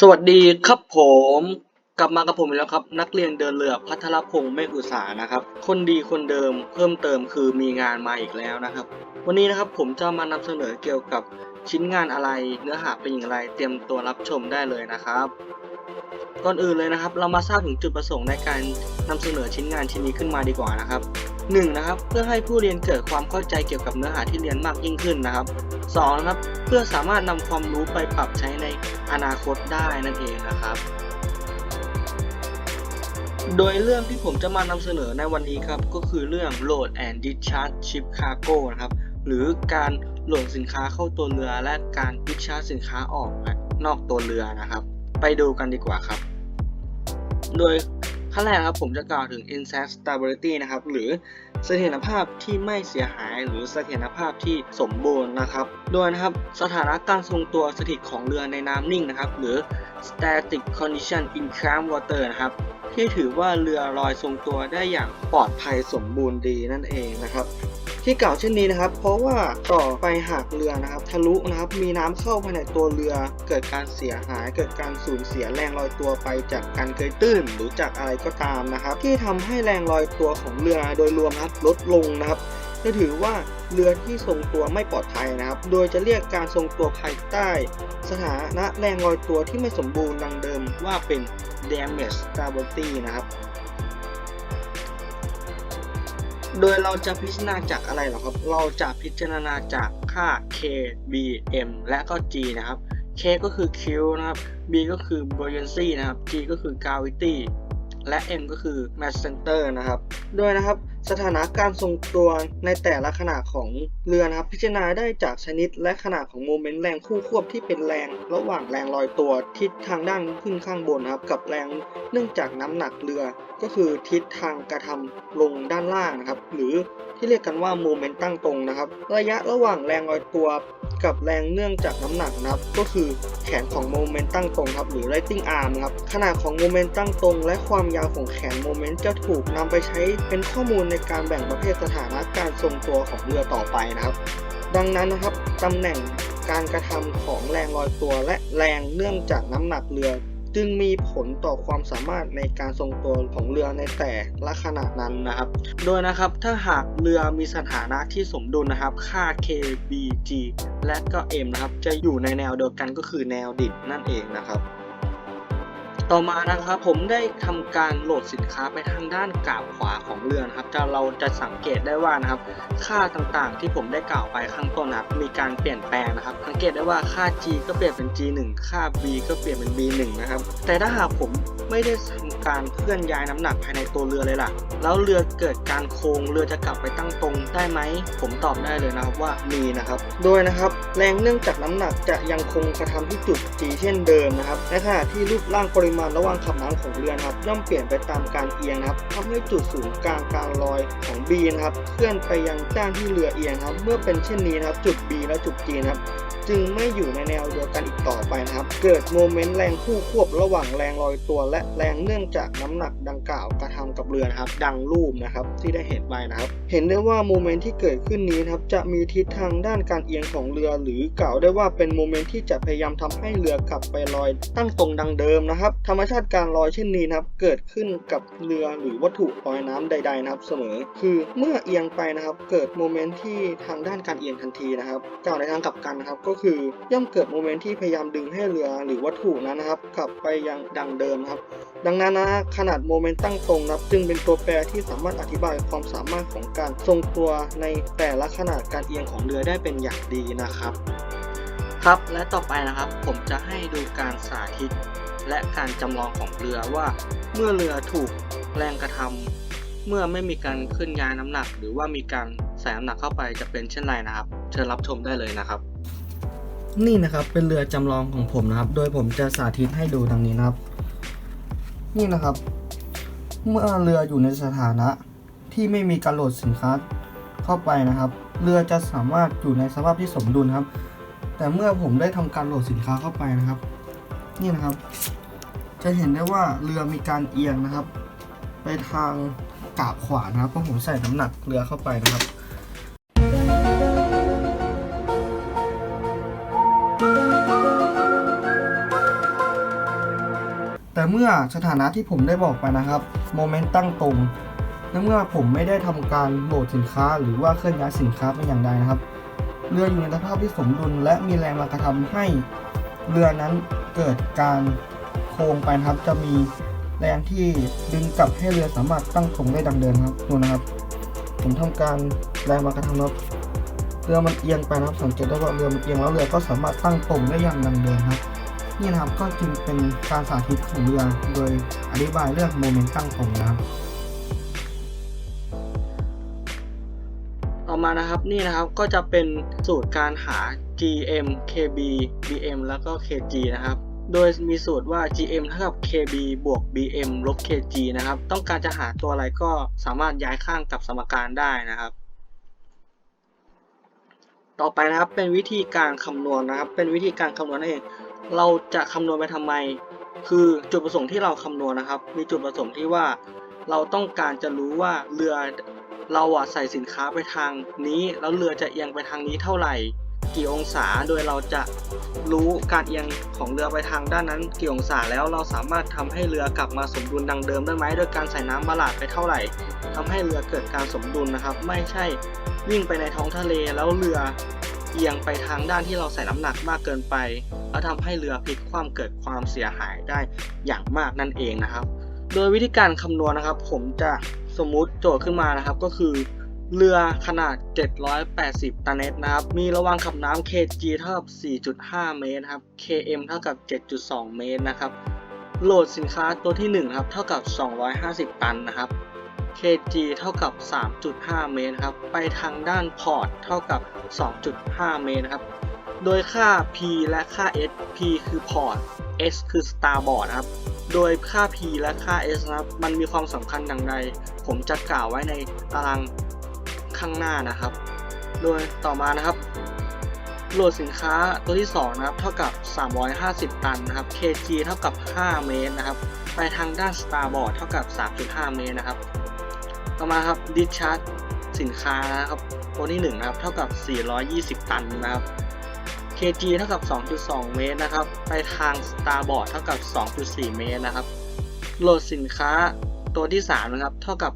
สวัสดีครับผมกลับมากับผมอีกแล้วครับ นักเรียนเดินเรือพัทรพงศ์เมฆอุตสานะครับ คนดีคนเดิมเพิ่มเติมคือมีงานมาอีกแล้วนะครับ วันนี้นะครับผมจะมานำเสนอเกี่ยวกับชิ้นงานอะไรเนื้อหาเป็นอย่างไรเตรียมตัวรับชมได้เลยนะครับก่อนอื่นเลยนะครับ เรามาทราบถึงจุดประสงค์ในการนำเสนอชิ้นงานชิ้นนี้ขึ้นมาดีกว่านะครับ หนึ่งนะครับ เพื่อให้ผู้เรียนเกิดความเข้าใจเกี่ยวกับเนื้อหาที่เรียนมากยิ่งขึ้นนะครับสองนะครับ เพื่อสามารถนำความรู้ไปปรับใช้ในอนาคตได้นั่นเองนะครับ โดยเรื่องที่ผมจะมานำเสนอในวันนี้ครับ ก็คือเรื่อง Load and Discharge Ship Cargo นะครับ หรือการโหลดสินค้าเข้าตัวเรือและการ discharge สินค้าออกนอกตัวเรือนะครับ ไปดูกันดีกว่าครับ โดยขั้นแรกนะครับผมจะกล่าวถึง insect stability นะครับ หรือ เสถียรภาพที่ไม่เสียหายหรือเสถียรภาพที่สมบูรณ์นะครับโดยนะครับสถานะการทรงตัวสถิตของเรือในน้ำนิ่งนะครับ หรือ static condition in calm water นะครับที่ถือว่าเรือลอยทรงตัวได้อย่างปลอดภัยสมบูรณ์ดีนั่นเองนะครับ ที่กล่าวเช่นนี้นะครับ เพราะว่าต่อไปหากเรือนะครับ ทะลุนะครับ มีน้ำเข้าภายในตัวเรือ เกิดการเสียหาย เกิดการสูญเสียแรงลอยตัวไปจากการเกยตื้น หรือจากอะไรก็ตามนะครับ ที่ทำให้แรงลอยตัวของเรือโดยรวมนะครับลดลงนะครับจะถือว่าเรือที่ทรงตัวไม่ปลอดภัยนะครับ โดยจะเรียกการทรงตัวภายใต้ สถานะแรงลอยตัวที่ไม่สมบูรณ์ดังเดิมว่าเป็น damage stability นะครับ โดยเราจะพิจารณาจากอะไรหรอครับ เราจะพิจารณาจากค่า k b m และก็ g นะครับ k ก็คือ q นะครับ b ก็คือ buoyancy นะครับ g ก็คือ gravity และ m ก็คือ mass center นะครับ โดยนะครับ สถานะการทรงตัวในแต่ละขนาดของเรือนะครับ พิจารณาได้จากชนิดและขนาดของโมเมนต์แรงคู่ควบที่เป็นแรง ระหว่างแรงลอยตัวทิศทางด้านขึ้นข้างบนครับ กับแรงเนื่องจากน้ำหนักเรือ ก็คือทิศทางกระทำลงด้านล่างนะครับ หรือที่เรียกกันว่าโมเมนต์ตั้งตรงนะครับ ระยะระหว่างแรงลอยตัวกับแรงเนื่องจากน้ำหนักนะครับ ก็คือแขนของโมเมนต์ตั้งตรงครับ หรือ lighting Arm ครับ ขนาดของโมเมนต์ตั้งตรง และความยาวของแขนโมเมนต์จะถูกนำไปใช้เป็นข้อมูลในการแบ่งประเภทสถานะการทรงตัวของเรือต่อไปนะครับ ดังนั้นนะครับตำแหน่งการกระทำของแรงลอยตัว และแรงเนื่องจากน้ำหนักเรือ จึงมีผลต่อความสามารถในการทรงตัวของเรือในแต่ละขณะนั้นนะครับ โดยนะครับถ้าหากเรือมีสถานะที่สมดุลนะครับ ค่า K B G และก็ M นะครับ จะอยู่ในแนวเดียวกันก็คือแนวดิ่งนั่นเองนะครับ ต่อมานะครับผมได้ทำการโหลดสินค้าไปทางด้านกราบขวาของเรือนะครับจะเราจะสังเกตได้ว่านะครับ ค่าต่างๆที่ผมได้กล่าวไปข้างต้นนะครับมีการเปลี่ยนแปลงนะครับ สังเกตได้ว่าค่า G ก็เปลี่ยนเป็น G1 ค่า B ก็เปลี่ยนเป็น B1 นะครับ แต่ถ้าหากผมไม่ได้ทำ การเคลื่อนย้ายน้ำหนักภายในตัวเรือเลยล่ะ แล้วเรือเกิดการโค้งเรือจะกลับไปตั้งตรงได้ไหม ผมตอบได้เลยนะครับว่ามีนะครับ โดยนะครับแรงเนื่องจากน้ำหนักจะยังคงกระทำที่จุด G เช่นเดิมนะครับในขณะที่รูปร่างปริมาณระหว่างขับน้ำของเรือนะครับย่อมเปลี่ยนไปตามการเอียงนะครับทำให้จุดศูนย์กลางการลอยของ B นะครับเคลื่อนไปยังด้านที่เรือเอียงครับ เมื่อเป็นเช่นนี้นะครับจุด B และจุด G นะครับ จึงไม่อยู่ในแนวเดียวกันอีกต่อไปนะครับ เกิดโมเมนต์แรงคู่ควบระหว่างแรงลอยตัว และแรงเนื่องจากน้ำหนักดังกล่าวกระทำกับเรือนะครับ ดังรูปนะครับที่ได้เห็นไปนะครับ เห็นได้ว่าโมเมนต์ที่เกิดขึ้นนี้นะครับจะมีทิศทางด้านการเอียงของเรือ หรือกล่าวได้ว่าเป็นโมเมนต์ที่จะพยายามทำให้เรือกลับไปลอยตั้งตรงดังเดิมนะครับ ธรรมชาติการลอยเช่นนี้นะครับ เกิดขึ้นกับเรือหรือวัตถุลอยน้ำใด ๆ นะครับเสมอ คือเมื่อเอียงไปนะครับ เกิดโมเมนต์ที่ทางด้านการเอียงทันทีนะครับกล่าวในทางกลับกันนะครับก็คือย่อมเกิดโมเมนต์ที่พยายามดึงให้เรือหรือวัตถุนั้นนะครับกลับไปยังดังเดิมครับ ดังนั้นนะขนาดโมเมนต์ตั้งตรงนับจึงเป็นตัวแปรที่สามารถอธิบายความสามารถของการทรงตัวในแต่ละขนาดการเอียงของเรือได้เป็นอย่างดีนะครับ ครับและต่อไปนะครับ ผมจะให้ดูการสาธิต และการจำลองของเรือว่า เมื่อเรือถูกแรงกระทำเมื่อไม่มีการเคลื่อนย้ายน้ำหนัก หรือว่ามีการใส่น้ำหนักเข้าไปจะเป็นเช่นไรนะครับ เชิญรับชมได้เลยนะครับ นี่นะครับเป็นเรือจำลองของผมนะครับ โดยผมจะสาธิตให้ดูดังนี้นะครับ นี่นะครับ เมื่อเรืออยู่ในสถานะที่ไม่มีการโหลดสินค้าเข้าไปนะครับ เรือจะสามารถอยู่ในสภาพที่สมดุลครับ แต่เมื่อผมได้ทำการโหลดสินค้าเข้าไปนะครับ นี่นะครับ จะเห็นได้ว่าเรือมีการเอียงนะครับ ไปทางกาบขวานะครับเพราะผมใส่น้ำหนักเรือเข้าไปนะครับ แต่เมื่อสถานะที่ผมได้บอกไปนะครับโมเมนต์ตั้งตรงและเมื่อผมไม่ได้ทำการโหลดสินค้า หรือว่าเคลื่อนย้ายสินค้าเป็นอย่างใดนะครับ เรืออยู่ในสภาพที่สมดุลและมีแรงมากระทำให้เรือนั้นเกิดการโค้งไปนะครับจะมีแรงที่ดึงกลับให้เรือสามารถตั้งตรงได้ดังเดิมครับดูนะครับ ผมทำการแรงมากระทำครับเรือมันเอียงไปนะครับสังเกตได้ว่าเรือมันเอียงแล้วเรือก็สามารถตั้งตรงได้อย่างดังเดิมครับ นี่นะครับก็จึงเป็นการสาธิตของเรือโดยอธิบายเรื่องโมเมนต์ตั้งตรงนะครับต่อมานะครับนี่นะครับก็จะเป็นสูตรการหา GM KB BM แล้วก็ KG นะครับ โดยมีสูตรว่า GM เท่ากับ KB บวก BM ลบ KG นะครับ ต้องการจะหาตัวอะไรก็สามารถย้ายข้างกับสมการได้นะครับ ต่อไปนะครับเป็นวิธีการคำนวณนะครับ เป็นวิธีการคำนวณนั่นเอง เราจะคำนวณไปทำไม คือจุดประสงค์ที่เราคำนวณนะครับ มีจุดประสงค์ที่ว่าเราต้องการจะรู้ว่าเรือเราอะใส่สินค้าไปทางนี้ แล้วเรือจะเอียงไปทางนี้เท่าไหร่ กี่องศาโดยเราจะรู้การเอียงของเรือไปทางด้านนั้นกี่องศาแล้วเราสามารถทำให้เรือกลับมาสมดุลดังเดิมได้ไหมโดยการใส่น้ำบาลาดไปเท่าไหร่ทำให้เรือเกิดการสมดุลนะครับ ไม่ใช่วิ่งไปในท้องทะเลแล้วเรือเอียงไปทางด้านที่เราใส่น้ำหนักมากเกินไป แล้วทำให้เรือพลิกคว่ำเกิดความเสียหายได้อย่างมากนั่นเองนะครับ โดยวิธีการคำนวณนะครับ ผมจะสมมุติโจทย์ขึ้นมานะครับ ก็คือ เรือขนาด 780 ตันเนตนะครับ มีระวางขับน้ำ kg เท่ากับ 4.5 เมตรครับ km เท่ากับ 7.2 เมตรนะครับ โหลดสินค้าตัวที่1ครับ เท่ากับ 250 ตันนะครับ kg เท่ากับ 3.5 เมตรครับ ไปทางด้านพอร์ตเท่ากับ 2.5 เมตรครับ โดยค่า p และค่า s p คือพอร์ต s คือ starboard นะครับ โดยค่า p และค่า s นะครับ มันมีความสำคัญอย่างไร ผมจะกล่าวไว้ในตารางข้างหน้านะครับ โดยต่อมานะครับโหลดสินค้าตัวที่ 2 นะครับ เท่ากับ 350 ตันนะครับ kg เท่ากับ 5 เมตรนะครับ ไปทางด้าน starboard เท่ากับ 3.5 เมตรนะครับ ต่อมาครับ discharge สินค้านะครับตัวที่1นะครับ เท่ากับ 420 ตันนะครับ kg เท่ากับ 2.2 เมตรนะครับ ไปทาง starboard เท่ากับ 2.4 เมตรนะครับ โหลดสินค้าตัวที่ 3 นะครับ เท่ากับ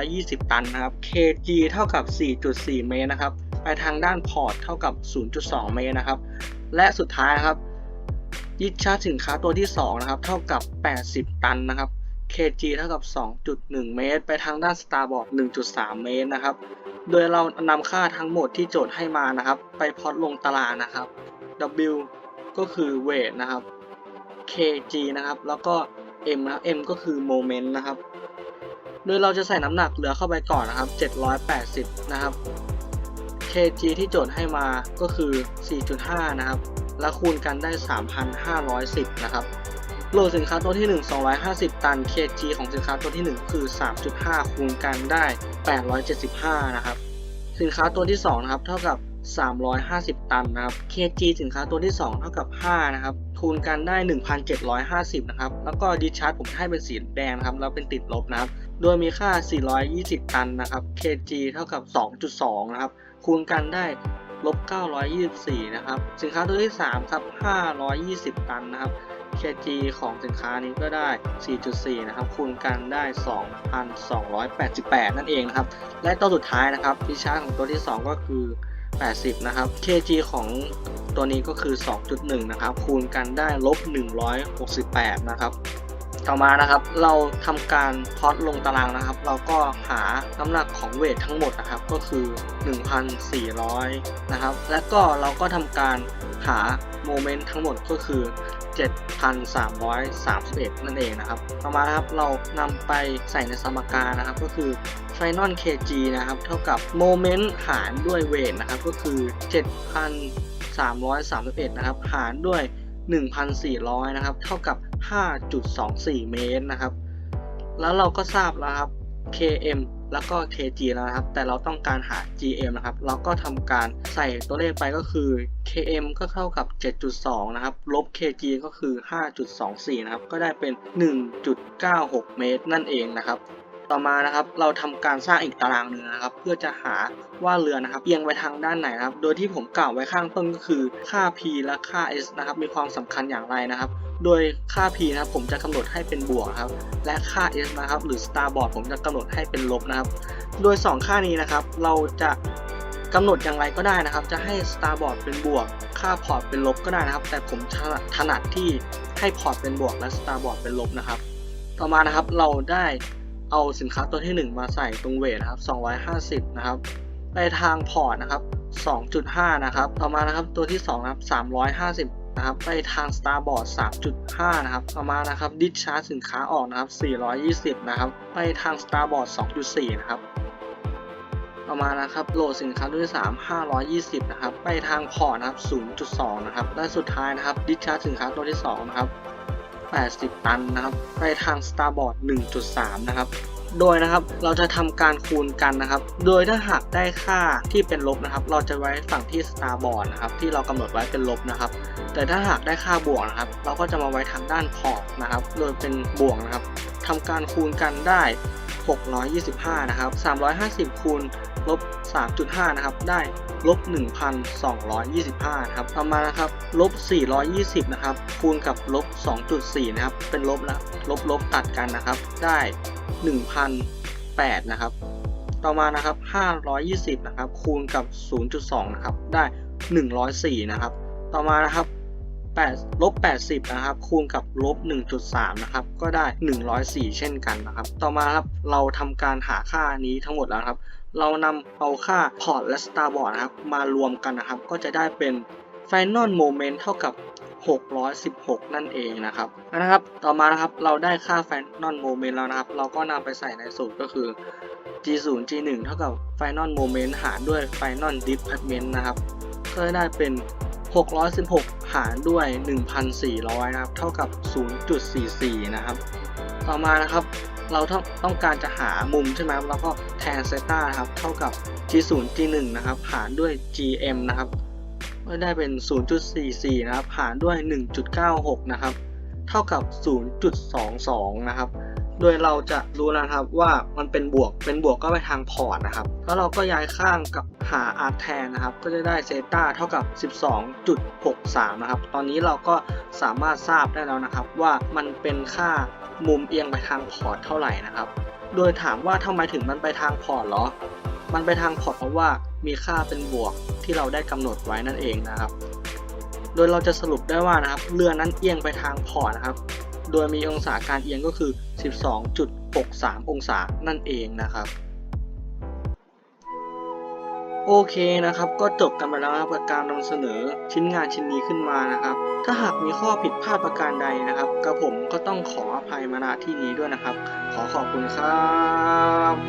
520 ตันนะครับ kg เท่ากับ 4.4 เมตรนะครับ ไปทางด้านพอร์ตเท่ากับ 0.2 เมตรนะครับ และสุดท้ายนะครับ ยิชาร์จสินค้าตัวที่ 2 นะครับ เท่ากับ 80 ตันนะครับ kg เท่ากับ 2.1 เมตร ไปทางด้าน starboard 1.3 เมตรนะครับ โดยเรานำค่าทั้งหมดที่โจทย์ให้มานะครับ ไปพลอตลงตารางนะครับ W ก็คือ weight นะครับ kg นะครับ แล้วก็ m นะครับ m ก็คือ moment นะครับ โดยเราจะใส่น้ำหนักเรือเข้าไปก่อนนะครับ 780 นะครับ kg ที่โจทย์ให้มาก็คือ 4.5 นะครับ แล้วคูณกันได้ 3,510 นะครับ โหลดสินค้าตัวที่ 1 250 ตัน kg ของสินค้าตัวที่ 1 คือ 3.5 คูณกันได้ 875 นะครับ สินค้าตัวที่ 2 นะครับ เท่ากับ 350 ตันนะครับ kg สินค้าตัวที่ 2 เท่ากับ 5 นะครับ คูณกันได้ 1,750 นะครับ แล้วก็ discharge ผมให้เป็นสีแดงนะครับ แล้วเป็นติดลบนะครับ โดยมีค่า 420 ตันนะครับ kg เท่ากับ 2.2 นะครับ คูณกันได้ลบ924 นะครับ สินค้าตัวที่ 3 ครับ 520 ตันนะครับ kg ของสินค้านี้ก็ได้ 4.4 นะครับ คูณกันได้ 2,288 นั่นเองนะครับ และตัวสุดท้ายนะครับดิชาร์ของตัวที่ 2 ก็คือ 80 นะครับ kg ของตัวนี้ก็คือ 2.1 นะครับ คูณกันได้ลบ 168 นะครับต่อมานะครับเราทำการพอตลงตารางนะครับ เราก็หาน้ำหนักของเวททั้งหมดนะครับก็คือ 1,400 นะครับ และก็เราก็ทำการหาโมเมนต์ทั้งหมดก็คือ 7,331 นั่นเองนะครับต่อมาครับเรานำไปใส่ในสมการนะครับ ก็คือ Final kg นะครับ เท่ากับโมเมนต์หารด้วยเวทนะครับ ก็คือ 7,331 นะครับ หารด้วย 1,400 นะครับ เท่ากับ 5.24 เมตรนะครับ แล้วเราก็ทราบแล้วครับ km แล้วก็ kg แล้วนะครับ แต่เราต้องการหา gm นะครับ เราก็ทำการใส่ตัวเลขไปก็คือ km ก็เท่ากับ 7.2 นะครับ ลบ kg ก็คือ 5.24 นะครับ ก็ได้เป็น 1.96 เมตรนั่นเองนะครับ ต่อมานะครับเราทำการสร้างอีกตารางหนึ่งนะครับ เพื่อจะหาว่าเรือนะครับเอียงไปทางด้านไหนนะครับ โดยที่ผมกล่าวไว้ข้างต้นก็คือค่า p และค่า s นะครับ มีความสำคัญอย่างไรนะครับ โดยค่า p นะครับผมจะกำหนดให้เป็นบวกครับ และค่า s นะครับ หรือ starboard ผมจะกำหนดให้เป็นลบนะครับ โดย 2 ค่านี้นะครับ เราจะกำหนดอย่างไรก็ได้นะครับ จะให้ starboard เป็นบวก ค่าพอร์ตเป็นลบก็ได้นะครับ แต่ผมถนัดถนัดที่ให้พอร์ตเป็นบวกและ starboard เป็นลบนะครับ ต่อมานะครับเราได้เอาสินค้าตัวที่ 1 มาใส่ตรงเวทนะครับ 250 นะครับ ไปทางพอร์ตนะครับ 2.5 นะครับ ต่อมานะครับตัวที่2นะครับ350 นะครับไปทาง Starboard 3.5 นะครับต่อมานะครับ Discharge สินค้าออกนะครับ 420 นะครับ ไปทาง Starboard 2.4 นะครับต่อมานะครับโหลดสินค้าตัวที่3 520 นะครับ ไปทางพอร์ตนะครับ 0.2 นะครับ และสุดท้ายนะครับ Discharge สินค้าตัวที่ 2 นะครับ 80 ตันนะครับ ไปทาง Starboard 1.3 นะครับ โดยนะครับเราจะทำการคูณกันนะครับ โดยถ้าหากได้ค่าที่เป็นลบนะครับ เราจะไว้ฝั่งที่ starboard นะครับที่เรากำหนดไว้เป็นลบนะครับ แต่ถ้าหากได้ค่าบวกนะครับ เราก็จะมาไว้ทางด้านพอร์ตนะครับ โดยเป็นบวกนะครับทำการคูณกันได้ 625 นะครับ 350 คูณลบ 3.5 นะครับ ได้ลบ 1,225 นะครับต่อมานะครับ ลบ 420 นะครับ คูณกับลบ 2.4 นะครับ เป็นลบละลบลบตัดกันนะครับ ได้ 1,008นะครับ ต่อมานะครับ520นะครับคูณกับ 0.2นะครับได้ 104นะครับ ต่อมานะครับ8ลบ80นะครับคูณกับลบ1.3นะครับก็ได้ 104 เช่นกันนะครับ ต่อมาครับเราทำการหาค่านี้ทั้งหมดแล้วครับ เรานำเอาค่าพอร์ตและ starboard นะครับมารวมกันนะครับ ก็จะได้เป็น final moment เท่ากับ 616 นั่นเองนะครับนะครับ ต่อมานะครับเราได้ค่า final moment แล้วนะครับ เราก็นำไปใส่ในสูตรก็คือ g0 g1 เท่ากับ final moment หารด้วย final displacement นะครับก็ได้เป็น 616 หารด้วย 1,400 นะครับ เท่ากับ 0.44 นะครับ ต่อมานะครับเราต้องต้องการจะหามุมใช่ไหมเราก็แทนเซต้านะครับ เท่ากับ g0 g1 นะครับ หารด้วย gm นะครับ ก็ได้เป็น 0.44 นะครับ หารด้วย 1.96 นะครับ เท่ากับ 0.22 นะครับ โดยเราจะรู้แล้วนะครับว่ามันเป็นบวก เป็นบวกก็ไปทางพอร์ตนะครับ แล้วเราก็ย้ายข้างกับหาอาร์แทนนะครับ ก็จะได้เซต้าเท่ากับ 12.63 นะครับ ตอนนี้เราก็สามารถทราบได้แล้วนะครับ ว่ามันเป็นค่ามุมเอียงไปทางพอร์ตเท่าไหร่นะครับ โดยถามว่าทำไมถึงมันไปทางพอร์ตเหรอ มันไปทางพอร์ตเพราะว่ามีค่าเป็นบวกที่เราได้กำหนดไว้นั่นเองนะครับ โดยเราจะสรุปได้ว่านะครับเรือนั้นเอียงไปทางพอร์ตนะครับ โดยมีองศาการเอียงก็คือ 12.63 องศานั่นเองนะครับโอเคนะครับ ก็จบกันไปแล้วนะครับกับการนำเสนอชิ้นงานชิ้นนี้ขึ้นมานะครับ ถ้าหากมีข้อผิดพลาดประการใดนะครับกระผมก็ต้องขออภัยมาณที่นี้ด้วยนะครับ ขอขอบคุณครับ